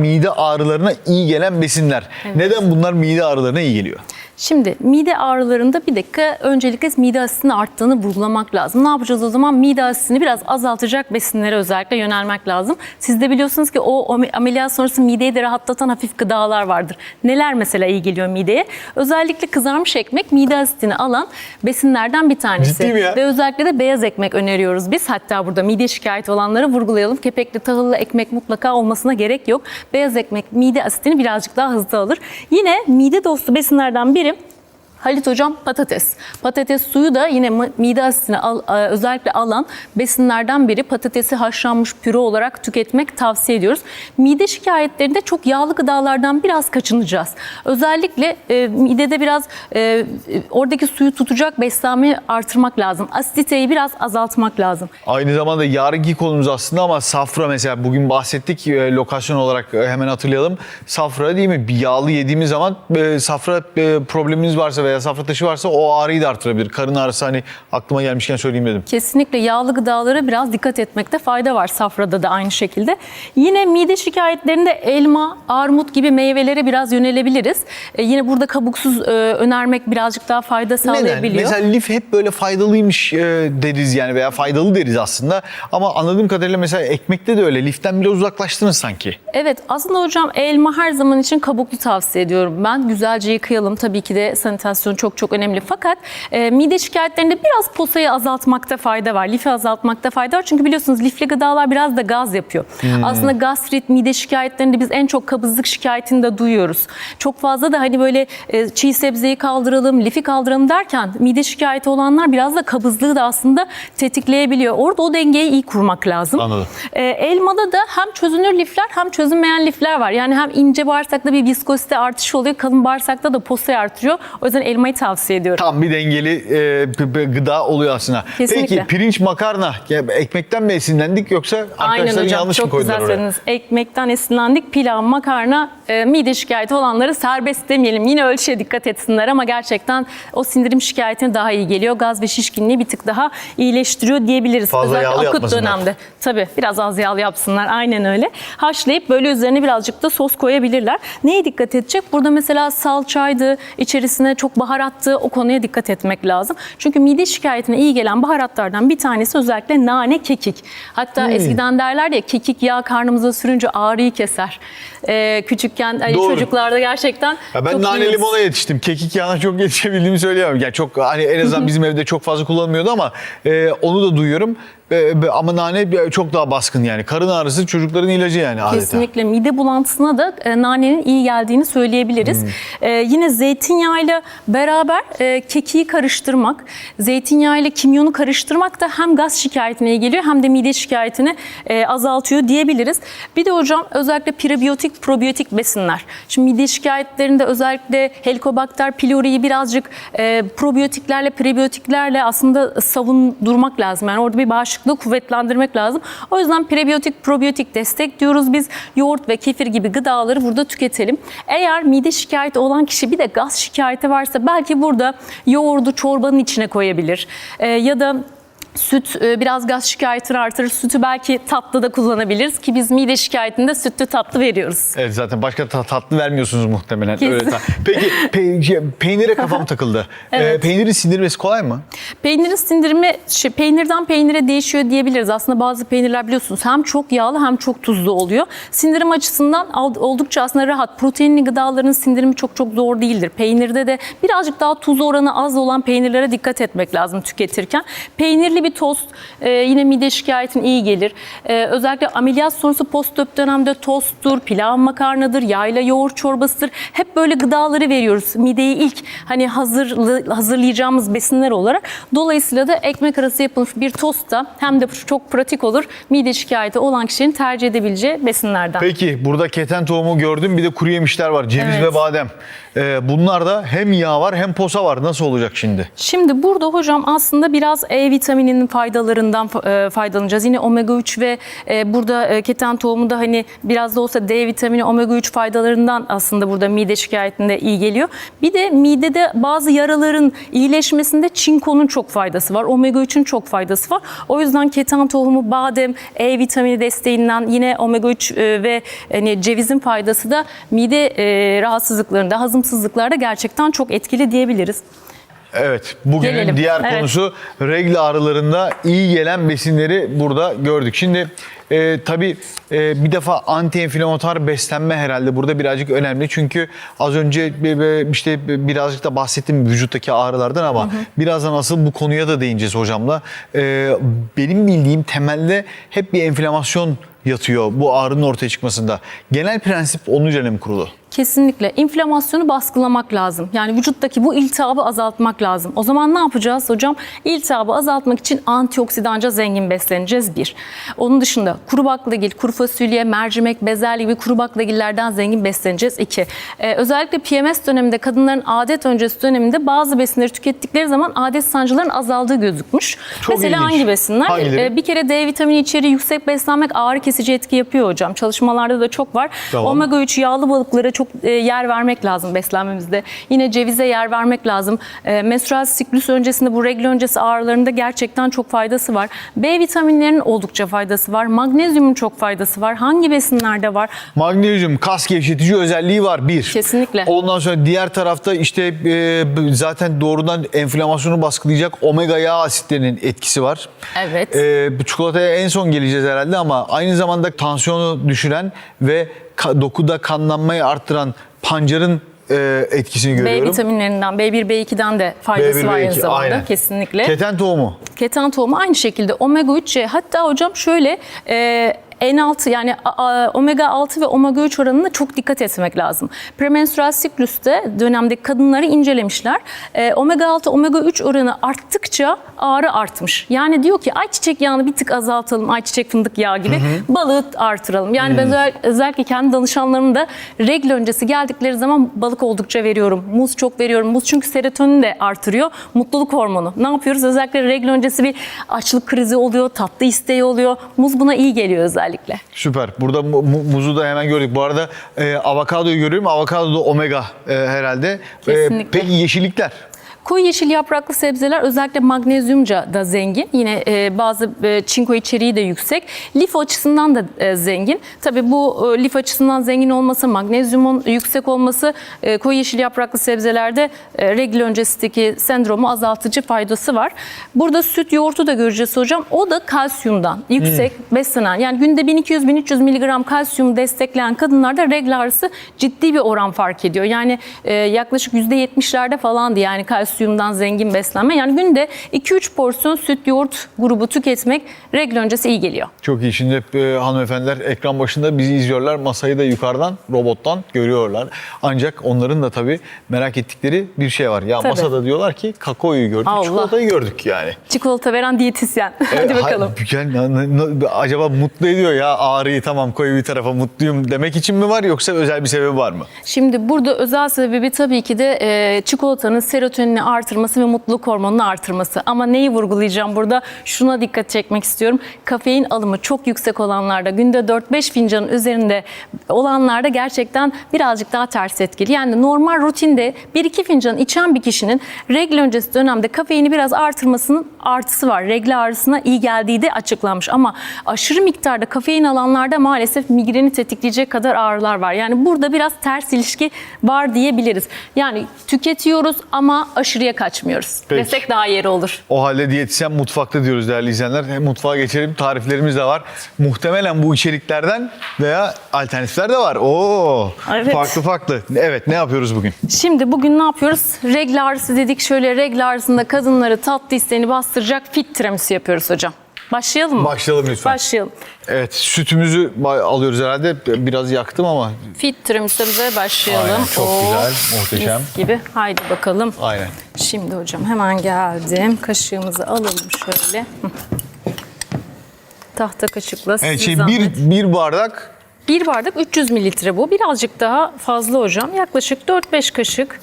Mide ağrılarına iyi gelen besinler. Neden bunlar mide ağrılarına iyi geliyor? Şimdi mide ağrılarında bir dakika öncelikle mide asitinin arttığını vurgulamak lazım. Ne yapacağız o zaman? Mide asitini biraz azaltacak besinlere özellikle yönelmek lazım. Siz de biliyorsunuz ki o am- ameliyat sonrası mideyi de rahatlatan hafif gıdalar vardır. Neler mesela iyi geliyor mideye? Özellikle kızarmış ekmek mide asitini alan besinlerden bir tanesi. Ve özellikle de beyaz ekmek öneriyoruz biz. Hatta burada mide şikayeti olanlara vurgulayalım. Kepekli tahıllı ekmek mutlaka olmasına gerek yok. Beyaz ekmek mide asitini birazcık daha hızlı alır. Yine mide dostu besinlerden biri Halit Hocam patates. Patates suyu da yine mi- mide asitini al- e, özellikle alan besinlerden biri. Patatesi haşlanmış püre olarak tüketmek tavsiye ediyoruz. Mide şikayetlerinde çok yağlı gıdalardan biraz kaçınacağız. Özellikle e, midede biraz e, oradaki suyu tutacak beslenmeyi artırmak lazım. Asiditeyi biraz azaltmak lazım. Aynı zamanda yarınki konumuz aslında ama safra mesela bugün bahsettik e, lokasyon olarak e, hemen hatırlayalım. Safra değil mi? Bir yağlı yediğimiz zaman e, safra e, probleminiz varsa veya safra taşı varsa o ağrıyı da artırabilir. Karın ağrısı hani aklıma gelmişken söyleyeyim dedim. Kesinlikle yağlı gıdalara biraz dikkat etmekte fayda var safrada da aynı şekilde. Yine mide şikayetlerinde elma, armut gibi meyvelere biraz yönelebiliriz. E, yine burada kabuksuz e, önermek birazcık daha fayda Neden? sağlayabiliyor. Mesela lif hep böyle faydalıymış e, deriz yani veya faydalı deriz aslında. Ama anladığım kadarıyla mesela ekmekte de öyle. Liften biraz uzaklaştınız sanki. Evet aslında hocam elma her zaman için kabuklu tavsiye ediyorum ben. Güzelce yıkayalım tabii ki de sanitasyon çok çok önemli. Fakat e, mide şikayetlerinde biraz posayı azaltmakta fayda var. Lifi azaltmakta fayda var. Çünkü biliyorsunuz lifli gıdalar biraz da gaz yapıyor. Aslında gastrit, mide şikayetlerinde biz en çok kabızlık şikayetini de duyuyoruz. Çok fazla da hani böyle e, çiğ sebzeyi kaldıralım, lifi kaldıralım derken mide şikayeti olanlar biraz da kabızlığı da aslında tetikleyebiliyor. Orada o dengeyi iyi kurmak lazım. Anladım. E, elmada da hem çözünür lifler hem çözünmeyen lifler var. Yani hem ince bağırsakta bir viskozite artışı oluyor, kalın bağırsakta da posayı artırıyor. O yüzden elmayı tavsiye ediyorum. Tam bir dengeli e, gıda oluyor aslında. Kesinlikle. Peki pirinç makarna ekmekten mi esinlendik yoksa arkadaşların hocam yanlış mı çok koydular güzel oraya? söylediniz. Ekmekten esinlendik, pilav, makarna, e, mide şikayeti olanları serbest demeyelim. Yine ölçüye dikkat etsinler ama gerçekten o sindirim şikayetine daha iyi geliyor. Gaz ve şişkinliği bir tık daha iyileştiriyor diyebiliriz. Fazla Özellikle yağlı akut dönemde. Tabii biraz az yağlı yapsınlar aynen öyle. Haşlayıp böyle üzerine birazcık da sos koyabilirler. Neye dikkat edecek? Burada mesela salçaydı, içerisine çok baharattı o konuya dikkat etmek lazım. Çünkü mide şikayetine iyi gelen baharatlardan bir tanesi özellikle nane, kekik. Hatta eskiden derler ya kekik yağı karnımıza sürünce ağrıyı keser. Ee, küçükken hani Doğru. çocuklarda gerçekten Ya ben çok nane duyuyoruz. limona yetiştim. Kekik yağına çok yetişebildiğimi söyleyemem. Yani çok hani en azından bizim evde çok fazla kullanılmıyordu ama e, onu da duyuyorum. E, e, ama nane çok daha baskın yani. Karın ağrısı çocukların ilacı yani adeta. Kesinlikle mide bulantısına da e, nanenin iyi geldiğini söyleyebiliriz. Hmm. E, yine zeytinyağıyla beraber e, kekiği karıştırmak, zeytinyağıyla kimyonu karıştırmak da hem gaz şikayetine iyi geliyor hem de mide şikayetini e, azaltıyor diyebiliriz. Bir de hocam özellikle prebiyotik, probiyotik besinler. Şimdi mide şikayetlerinde özellikle Helicobacter pylori'yi birazcık e, probiyotiklerle, prebiyotiklerle aslında savundurmak lazım. Yani orada bir bağışıklığı kuvvetlendirmek lazım. O yüzden prebiyotik, probiyotik destek diyoruz biz. Yoğurt ve kefir gibi gıdaları burada tüketelim. Eğer mide şikayeti olan kişi bir de gaz şikayeti varsa belki burada yoğurdu çorbanın içine koyabilir. E, ya da Süt e, biraz gaz şikayetini artırır. Sütü belki tatlı da kullanabiliriz ki biz mide şikayetinde sütlü tatlı veriyoruz. Evet zaten başka ta- tatlı vermiyorsunuz muhtemelen. Kesin. Öyle ta- Peki pe- şey, peynire kafam takıldı. Evet. E, peynirin sindirmesi kolay mı? Peynirin sindirimi şey, peynirden peynire değişiyor diyebiliriz. Aslında bazı peynirler biliyorsunuz hem çok yağlı hem çok tuzlu oluyor. Sindirim açısından oldukça aslında rahat. Proteinli gıdaların sindirimi çok çok zor değildir. Peynirde de birazcık daha tuz oranı az olan peynirlere dikkat etmek lazım tüketirken. Peynirli bir tost e, yine mide şikayetine iyi gelir. E, özellikle ameliyat sonrası postop dönemde tosttur, pilav makarnadır, yayla yoğurt çorbasıdır. Hep böyle gıdaları veriyoruz. Mideyi ilk hani hazırlı, hazırlayacağımız besinler olarak. Dolayısıyla da ekmek arası yapılmış bir tost da hem de çok pratik olur. Mide şikayeti olan kişinin tercih edebileceği besinlerden. Peki burada keten tohumu gördüm bir de kuru yemişler var. Ceviz Evet. ve badem. E, bunlarda hem yağ var hem posa var. Nasıl olacak şimdi? Şimdi burada hocam aslında biraz E vitamininden vitaminin faydalarından e, faydalanacağız. Yine omega 3 ve e, burada e, keten tohumu da hani biraz da olsa D vitamini, omega 3 faydalarından aslında burada mide şikayetinde iyi geliyor. Bir de midede bazı yaraların iyileşmesinde çinkonun çok faydası var. Omega 3'ün çok faydası var. O yüzden keten tohumu, badem, E vitamini desteğinden yine omega 3 e, ve hani cevizin faydası da mide rahatsızlıklarında, hazımsızlıklarda gerçekten çok etkili diyebiliriz. Evet, bugünün Gelelim. diğer Evet. konusu regl ağrılarında iyi gelen besinleri burada gördük. Şimdi e, tabii e, bir defa anti-enflamatuar beslenme herhalde burada birazcık önemli. Çünkü az önce işte birazcık da bahsettim vücuttaki ağrılardan ama birazdan asıl bu konuya da değineceğiz hocamla. E, benim bildiğim temelde hep bir enflamasyon yatıyor bu ağrının ortaya çıkmasında. Genel prensip onun üzerine mi kurulu? Kesinlikle. İnflamasyonu baskılamak lazım. Yani vücuttaki bu iltihabı azaltmak lazım. O zaman ne yapacağız hocam? İltihabı azaltmak için antioksidanca zengin besleneceğiz bir. Onun dışında kuru baklagil, kuru fasulye, mercimek, bezelye gibi kuru baklagillerden zengin besleneceğiz iki. Ee, özellikle PMS döneminde kadınların adet öncesi döneminde bazı besinleri tükettikleri zaman adet sancıların azaldığı gözükmüş. Çok Mesela ilginç. hangi besinler? Hangileri? Ee, bir kere D vitamini içeriği yüksek beslenmek ağrı kesici etki yapıyor hocam. Çalışmalarda da çok var. Tamam. Omega 3 yağlı balıklara çok e, yer vermek lazım beslenmemizde. Yine cevize yer vermek lazım. E, menstrual siklüs öncesinde bu regl öncesi ağrılarında gerçekten çok faydası var. B vitaminlerinin oldukça faydası var. Magnezyumun çok faydası var. Hangi besinlerde var? Magnezyum kas gevşetici özelliği var bir. Kesinlikle. Ondan sonra diğer tarafta işte e, zaten doğrudan enflamasyonu baskılayacak omega yağ asitlerinin etkisi var. Evet. E, bu çikolataya en son geleceğiz herhalde ama aynı zamanda tansiyonu düşüren ve ka- dokuda kanlanmayı arttıran pancarın e, etkisini B görüyorum. vitaminlerinden, B1, B2'den de faydası B1, var aynı B2, zamanda. aynen. Kesinlikle. Keten tohumu. Keten tohumu aynı şekilde omega 3'e hatta hocam şöyle e, N6 yani omega 6 ve omega 3 oranına çok dikkat etmek lazım. Premenstrüel siklüste dönemdeki kadınları incelemişler. E, omega 6 omega 3 oranı arttıkça ağrı artmış. Yani diyor ki ayçiçek yağını bir tık azaltalım. Ayçiçek fındık yağı gibi balığı artıralım. Yani ben özel- özellikle kendi danışanlarım da regl öncesi geldikleri zaman balık oldukça veriyorum. Muz çok veriyorum. Muz çünkü serotonin de artırıyor. Mutluluk hormonu. Ne yapıyoruz? Özellikle regl öncesi bir açlık krizi oluyor, tatlı isteği oluyor. Muz buna iyi geliyor özellikle. Süper. Burada mu- mu- muzu da hemen gördük. Bu arada e, avokadoyu görüyorum. Avokado da omega e, herhalde. E, Kesinlikle. peki yeşillikler? Koyu yeşil yapraklı sebzeler özellikle magnezyumca da zengin. Yine e, bazı e, çinko içeriği de yüksek. Lif açısından da e, zengin. Tabii bu e, lif açısından zengin olması, magnezyumun yüksek olması e, koyu yeşil yapraklı sebzelerde e, regl öncesindeki sendromu azaltıcı faydası var. Burada süt yoğurtu da göreceğiz hocam. O da kalsiyumdan yüksek beslenen yani günde 1200-1300 miligram kalsiyum destekleyen kadınlarda regl ağrısı ciddi bir oran fark ediyor. Yani e, yaklaşık %70'lerde falandı yani kalsiyumdan zengin beslenme. Yani günde 2-3 porsiyon süt yoğurt grubu tüketmek regl öncesi iyi geliyor. Çok iyi. Şimdi e, hanımefendiler ekran başında bizi izliyorlar. Masayı da yukarıdan, robottan görüyorlar. Ancak onların da tabii merak ettikleri bir şey var. Ya Tabii. masada diyorlar ki kakaoyu gördük, Allah. çikolatayı gördük yani. Çikolata veren diyetisyen. Hadi E, bakalım. ha- yani acaba mutlu ediyor ya ağrıyı tamam koy bir tarafa mutluyum demek için mi var yoksa özel bir sebebi var mı? Şimdi burada özel sebebi tabii ki de e, çikolatanın serotonini artırması ve mutluluk hormonunu artırması. Ama neyi vurgulayacağım burada? Şuna dikkat çekmek istiyorum. Kafein alımı çok yüksek olanlarda, günde 4-5 fincanın üzerinde olanlarda gerçekten birazcık daha ters etkili. Yani normal rutinde 1-2 fincan içen bir kişinin regl öncesi dönemde kafeini biraz artırmasının artısı var. Regl ağrısına iyi geldiği de açıklanmış. Ama aşırı miktarda kafein alanlarda maalesef migreni tetikleyecek kadar ağrılar var. Yani burada biraz ters ilişki var diyebiliriz. Yani tüketiyoruz ama aşırıya kaçmıyoruz. Peki. Desek daha yeri olur. O halde diyetisyen mutfakta diyoruz değerli izleyenler. Hem mutfağa geçelim tariflerimiz de var. Muhtemelen bu içeriklerden veya alternatifler de var. Oo, Evet. farklı farklı. Evet ne yapıyoruz bugün? Şimdi bugün ne yapıyoruz? Regl ağrısı dedik. Şöyle regl ağrısında kadınları tatlı isteğini bastıracak fit tiramisu yapıyoruz hocam. Başlayalım mı? Başlayalım lütfen. Başlayalım. Evet sütümüzü alıyoruz herhalde. Biraz yaktım ama Fit tiramisumuza başlayalım. Aynen, çok güzel, muhteşem. mis gibi. Haydi bakalım. aynen. Şimdi hocam hemen geldim. Kaşığımızı alalım şöyle. Tahta kaşıkla Evet şey zahmet. bir, bir bardak Bir bardak 300 mililitre bu. Birazcık daha fazla hocam. Yaklaşık 4-5 kaşık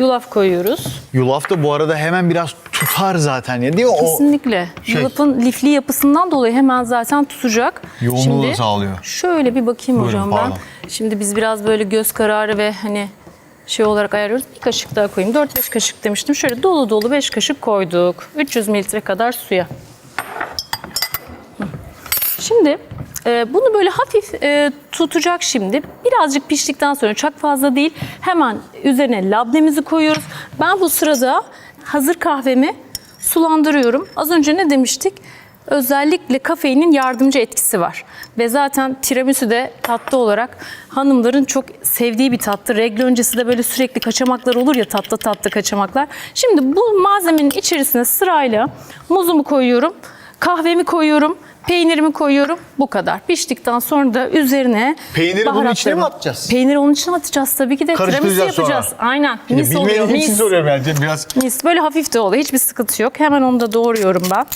Yulaf koyuyoruz. Yulaf da bu arada hemen biraz tutar zaten ya değil mi? O Kesinlikle. şey- Yulafın lifli yapısından dolayı hemen zaten tutacak. Yoğunluğu da sağlıyor. Şöyle bir bakayım Buyurun, hocam ben. pardon. Şimdi biz biraz böyle göz kararı ve hani şey olarak ayarlıyoruz. Bir kaşık daha koyayım. 4-5 kaşık demiştim. Şöyle dolu dolu 5 kaşık koyduk. 300 mililitre kadar suya. Şimdi e, bunu böyle hafif e, tutacak şimdi. Birazcık piştikten sonra çok fazla değil. Hemen üzerine labnemizi koyuyoruz. Ben bu sırada hazır kahvemi sulandırıyorum. Az önce ne demiştik? Özellikle kafeinin yardımcı etkisi var. Ve zaten tiramisu de tatlı olarak hanımların çok sevdiği bir tatlı. Regle öncesi de böyle sürekli kaçamaklar olur ya tatlı tatlı kaçamaklar. Şimdi bu malzemenin içerisine sırayla muzumu koyuyorum, kahvemi koyuyorum, peynirimi koyuyorum. Bu kadar. Piştikten sonra da üzerine Peyniri bunun içine mi baharatlarımı- atacağız? Peyniri onun içine atacağız tabii ki de. Tiramisu Karıştıracağız sonra. yapacağız. Aynen. Ya Mis oluyor. bilmediğim için Mis. soruyorum bence biraz. Mis. Böyle hafif de oluyor. Hiçbir sıkıntı yok. Hemen onu da doğruyorum ben.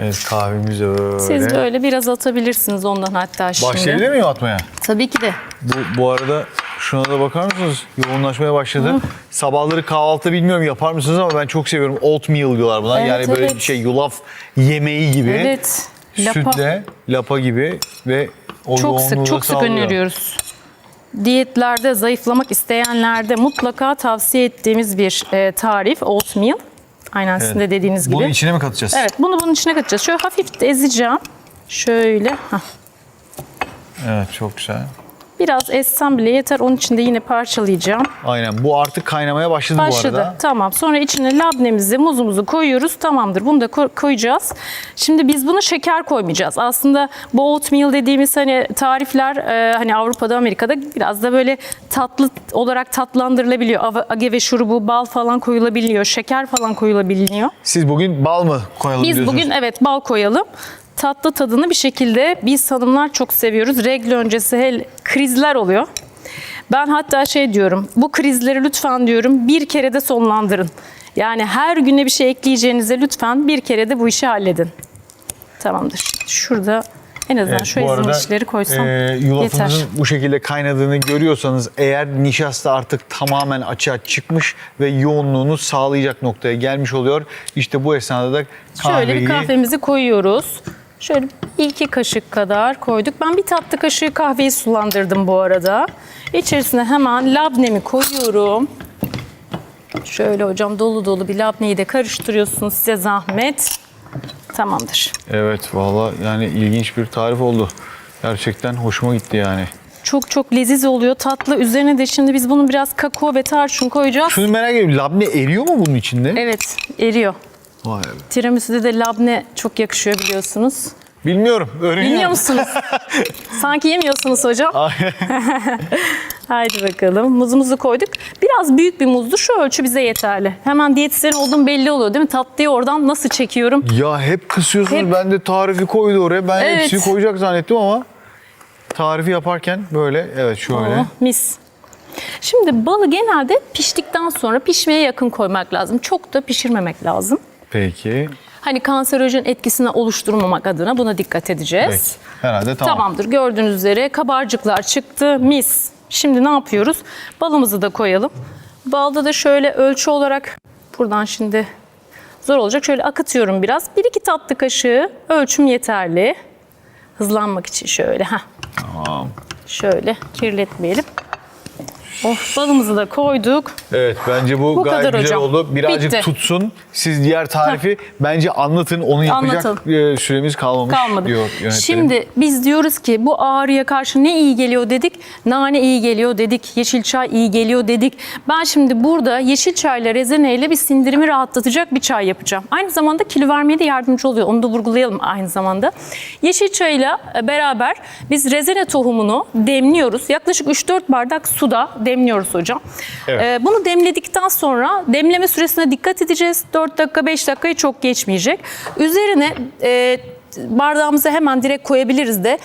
Evet kahvemiz öyle. Siz böyle biraz atabilirsiniz ondan hatta şimdi. Başlayabilir miyim atmaya? Tabii ki de. Bu, bu arada şuna da bakar mısınız? Yoğunlaşmaya başladı. Sabahları kahvaltı bilmiyorum yapar mısınız ama ben çok seviyorum. Oatmeal diyorlar buna. Evet, yani böyle evet. şey yulaf yemeği gibi. Evet. Lapa. Sütle, lapa gibi ve o Çok sık, çok sık sağlıyor. öneriyoruz. Diyetlerde zayıflamak isteyenlerde mutlaka tavsiye ettiğimiz bir e, tarif oatmeal. Aynen sizin de dediğiniz gibi. Bunun içine mi katacağız? Evet, bunu bunun içine katacağız. Şöyle hafif ezeceğim. Şöyle. hah. Evet çok güzel. Biraz essem bile yeter. Onun içinde yine parçalayacağım. Aynen bu artık kaynamaya başladı, bu Başladı. arada. Tamam. Sonra içine labnemizi, muzumuzu koyuyoruz. Tamamdır. Bunu da ko- koyacağız. Şimdi biz bunu şeker koymayacağız. Aslında bu oatmeal dediğimiz hani tarifler e, hani Avrupa'da, Amerika'da biraz da böyle tatlı olarak tatlandırılabiliyor. Agave şurubu, bal falan koyulabiliyor. Şeker falan koyulabiliyor. Siz bugün bal mı koyalım Biz diyorsunuz? bugün evet bal koyalım. Tatlı tadını bir şekilde biz hanımlar çok seviyoruz. Regle öncesi hel krizler oluyor. Ben hatta şey diyorum, bu krizleri lütfen diyorum bir kere de sonlandırın. Yani her güne bir şey ekleyeceğinize lütfen bir kere de bu işi halledin. Tamamdır. Şurada en azından Evet, şu bu arada, ezilmişleri koysam e, yeter. bu şekilde kaynadığını görüyorsanız eğer nişasta artık tamamen açığa çıkmış ve yoğunluğunu sağlayacak noktaya gelmiş oluyor. İşte bu esnada da kahveyi Şöyle bir kahvemizi koyuyoruz. Şöyle iki kaşık kadar koyduk. Ben bir tatlı kaşığı kahveyi sulandırdım bu arada. İçerisine hemen labnemi koyuyorum. Şöyle hocam dolu dolu bir labneyi de karıştırıyorsunuz size zahmet. Tamamdır. Evet valla yani ilginç bir tarif oldu. Gerçekten hoşuma gitti yani. Çok çok leziz oluyor. Tatlı. Üzerine de şimdi biz bunu biraz kakao ve tarçın koyacağız. Şunu merak ediyorum labne eriyor mu bunun içinde? Evet, eriyor. Vay be. Tiramisu'da de labne çok yakışıyor biliyorsunuz. Bilmiyorum. Öğreniyorum. Bilmiyor musunuz? Sanki yemiyorsunuz hocam. Haydi bakalım. Muzumuzu koyduk. Biraz büyük bir muzdu. Şu ölçü bize yeterli. Hemen diyetisyen olduğum belli oluyor değil mi? Tatlıyı oradan nasıl çekiyorum? Ya hep kısıyorsunuz. Hep. Ben de tarifi koydu oraya. Ben Evet. hepsini koyacak zannettim ama tarifi yaparken böyle evet şöyle. Oh, mis. Şimdi balı genelde piştikten sonra pişmeye yakın koymak lazım. Çok da pişirmemek lazım. Peki. Hani kanserojen etkisini oluşturmamak adına buna dikkat edeceğiz. Peki. Herhalde tamam. Tamamdır. Gördüğünüz üzere kabarcıklar çıktı. Mis. Şimdi ne yapıyoruz? Balımızı da koyalım. Balda da şöyle ölçü olarak buradan şimdi zor olacak. Şöyle akıtıyorum biraz. Bir iki tatlı kaşığı ölçüm yeterli. Hızlanmak için şöyle. Heh. Tamam. Şöyle kirletmeyelim. Of balımızı da koyduk. Evet bence bu, Bu gayet güzel hocam. oldu. Birazcık Bitti. tutsun. Siz diğer tarifi bence anlatın. Onu yapacak Anlatalım. e, süremiz kalmamış Kalmadı. diyor yönetmenim. Şimdi biz diyoruz ki bu ağrıya karşı ne iyi geliyor dedik? Nane iyi geliyor dedik. Yeşil çay iyi geliyor dedik. Ben şimdi burada yeşil çayla rezeneyle bir sindirimi rahatlatacak bir çay yapacağım. Aynı zamanda kilo vermeye de yardımcı oluyor. Onu da vurgulayalım aynı zamanda. Yeşil çayla beraber biz rezene tohumunu demliyoruz. Yaklaşık 3-4 bardak suda demliyoruz hocam. Evet. Ee, bunu demledikten sonra demleme süresine dikkat edeceğiz. 4 dakika 5 dakikayı çok geçmeyecek. Üzerine e, bardağımıza hemen direkt koyabiliriz de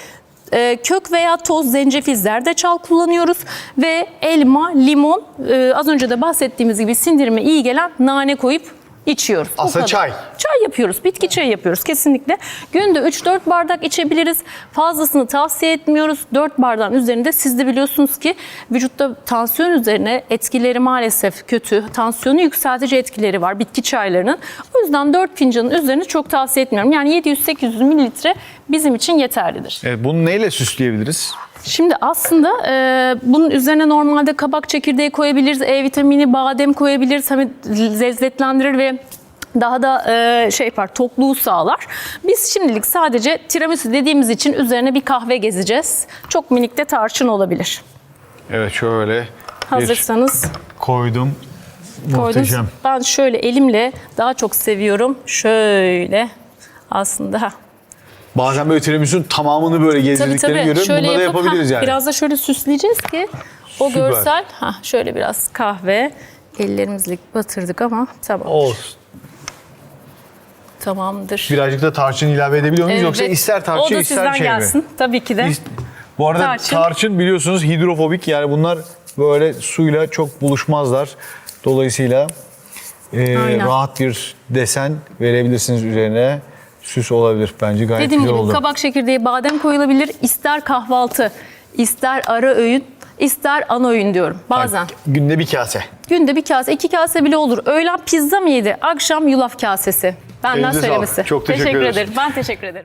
e, kök veya toz zencefil zerdeçal kullanıyoruz ve elma, limon, e, az önce de bahsettiğimiz gibi sindirime iyi gelen nane koyup içiyoruz. Bu Aslında kadar. çay. Çay yapıyoruz. Bitki çayı yapıyoruz kesinlikle. Günde 3-4 bardak içebiliriz. Fazlasını tavsiye etmiyoruz. 4 bardağın üzerinde siz de biliyorsunuz ki vücutta tansiyon üzerine etkileri maalesef kötü. Tansiyonu yükseltici etkileri var bitki çaylarının. O yüzden 4 fincanın üzerine çok tavsiye etmiyorum. Yani 700-800 mililitre bizim için yeterlidir. Evet, bunu neyle süsleyebiliriz? Şimdi aslında e, bunun üzerine normalde kabak çekirdeği koyabiliriz, E vitamini, badem koyabiliriz. Hani lezzetlendirir ve daha da e, şey yapar, tokluğu sağlar. Biz şimdilik sadece tiramisu dediğimiz için üzerine bir kahve gezeceğiz. Çok minik de tarçın olabilir. Evet şöyle Hazırsanız koydum. koydunuz. Muhteşem. Ben şöyle elimle daha çok seviyorum. Şöyle aslında. ha. Bazen böyle tiramisu'nun tamamını böyle Tabii gezdirdiklerini tabii. görüyorum. Şöyle Bunları yapıp, yapabiliriz heh, yani. Biraz da şöyle süsleyeceğiz ki o Süper. görsel. Ha şöyle biraz kahve. Ellerimizle batırdık ama tamam. Olsun. Tamamdır. Birazcık da tarçın ilave edebiliyor muyuz? Yoksa Evet. ister o tarçın da ister sizden şey mi? gelsin. Tabii ki de. Bu arada Tarçın. tarçın. biliyorsunuz hidrofobik yani bunlar böyle suyla çok buluşmazlar. Dolayısıyla e, Aynen. rahat bir desen verebilirsiniz üzerine. Süs olabilir bence gayet Dediğim güzel gibi oldu. kabak çekirdeği, badem koyulabilir. İster kahvaltı, ister ara öğün, ister ana öğün diyorum. Bazen. Günde bir kase. Günde bir kase, iki kase bile olur. Öğlen pizza mı yedi? Akşam yulaf kasesi. Benden Elinize sağlık. söylemesi. Çok teşekkür ederiz. ederim. Ben teşekkür ederim.